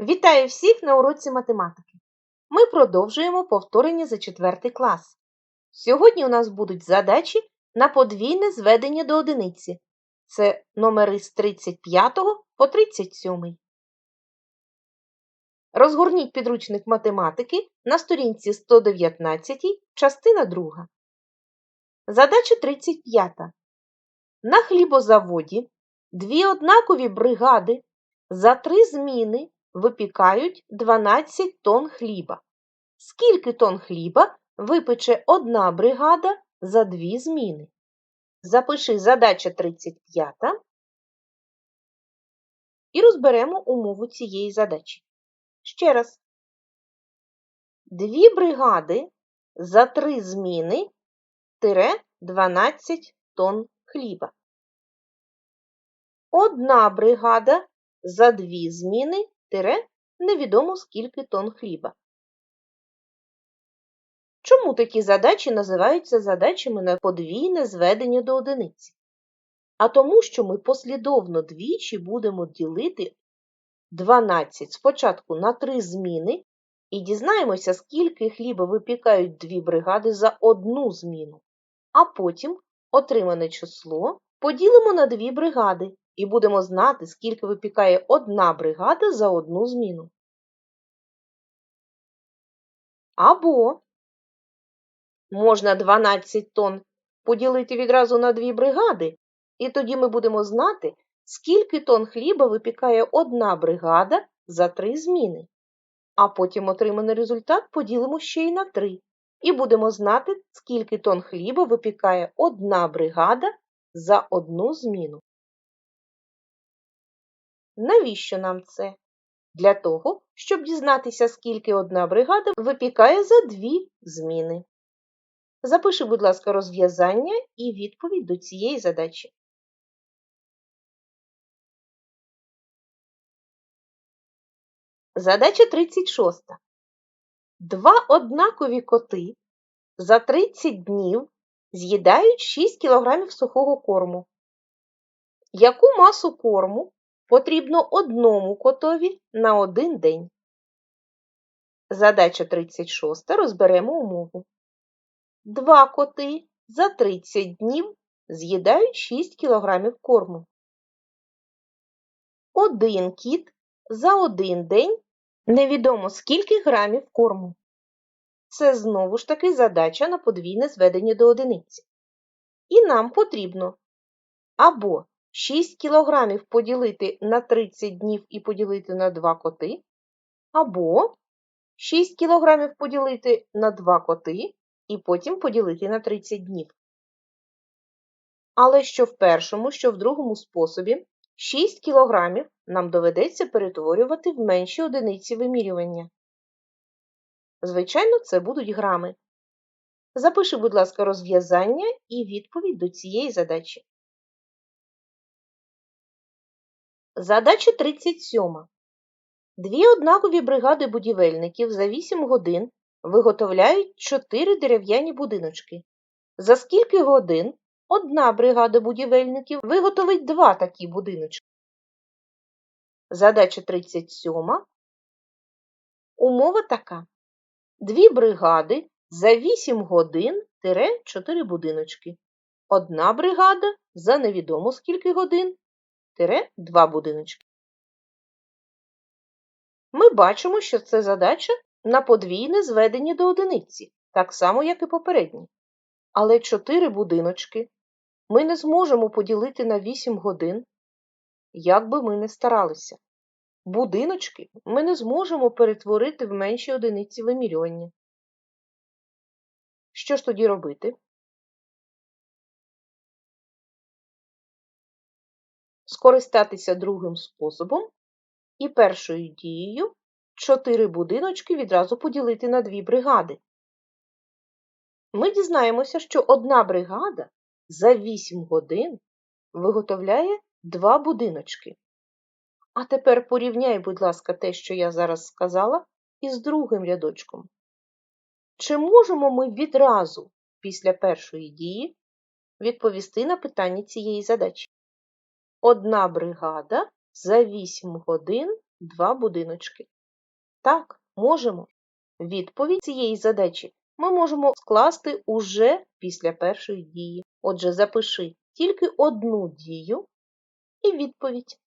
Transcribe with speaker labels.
Speaker 1: Вітаю всіх на уроці математики. Ми продовжуємо повторення за 4 клас. Сьогодні у нас будуть задачі на подвійне зведення до одиниці. Це номери з 35 по 37. Розгорніть підручник математики на сторінці 119, частина 2. Задача 35. На хлібозаводі дві однакові бригади за три зміни випікають 12 тонн хліба. Скільки тонн хліба випече одна бригада за дві зміни? Запиши задача 35 і розберемо умову цієї задачі. Ще раз. Дві бригади за три зміни тире 12 тонн хліба. Одна бригада за дві зміни тире невідомо скільки тонн хліба. Чому такі задачі називаються задачами на подвійне зведення до одиниці? А тому, що ми послідовно двічі будемо ділити 12 спочатку на три зміни і дізнаємося, скільки хліба випікають дві бригади за одну зміну, а потім отримане число поділимо на дві бригади і будемо знати, скільки випікає одна бригада за одну зміну. Або можна 12 тонн поділити відразу на дві бригади, і тоді ми будемо знати, скільки тонн хліба випікає одна бригада за три зміни. А потім отриманий результат поділимо ще й на три. І будемо знати, скільки тонн хліба випікає одна бригада за одну зміну. Навіщо нам це? Для того, щоб дізнатися, скільки одна бригада випікає за дві зміни. Запиши, будь ласка, розв'язання і відповідь до цієї задачі. Задача 36. Два однакові коти за 30 днів з'їдають 6 кг сухого корму. Яку масу корму потрібно одному котові на один день? Задача 36. Розберемо умову. Два коти за 30 днів з'їдають 6 кг корму. Один кіт за один день невідомо скільки грамів корму. Це знову ж таки задача на подвійне зведення до одиниці. І нам потрібно або 6 кг поділити на 30 днів і поділити на 2 коти, або 6 кг поділити на 2 коти і потім поділити на 30 днів. Але що в першому, що в другому способі 6 кг нам доведеться перетворювати в менші одиниці вимірювання. Звичайно, це будуть грами. Запиши, будь ласка, розв'язання і відповідь до цієї задачі. Задача 37. Дві однакові бригади будівельників за 8 годин виготовляють 4 дерев'яні будиночки. За скільки годин одна бригада будівельників виготовить два такі будиночки? Задача 37. Умова така. Дві бригади за 8 годин тире 4 будиночки. Одна бригада за невідомо скільки годин тире 2 будиночки. Ми бачимо, що це задача на подвійне зведення до одиниці, так само, як і попередні. Але 4 будиночки ми не зможемо поділити на 8 годин, як би ми не старалися. Будиночки ми не зможемо перетворити в менші одиниці вимірювання. Що ж тоді робити? Скористатися другим способом і першою дією чотири будиночки відразу поділити на дві бригади. Ми дізнаємося, що одна бригада за 8 годин виготовляє два будиночки. А тепер порівняй, будь ласка, те, що я зараз сказала, із другим рядочком. Чи можемо ми відразу після першої дії відповісти на питання цієї задачі? Одна бригада за 8 годин два будиночки? Так, можемо. Відповідь цієї задачі ми можемо скласти уже після першої дії. Отже, запиши тільки одну дію і відповідь.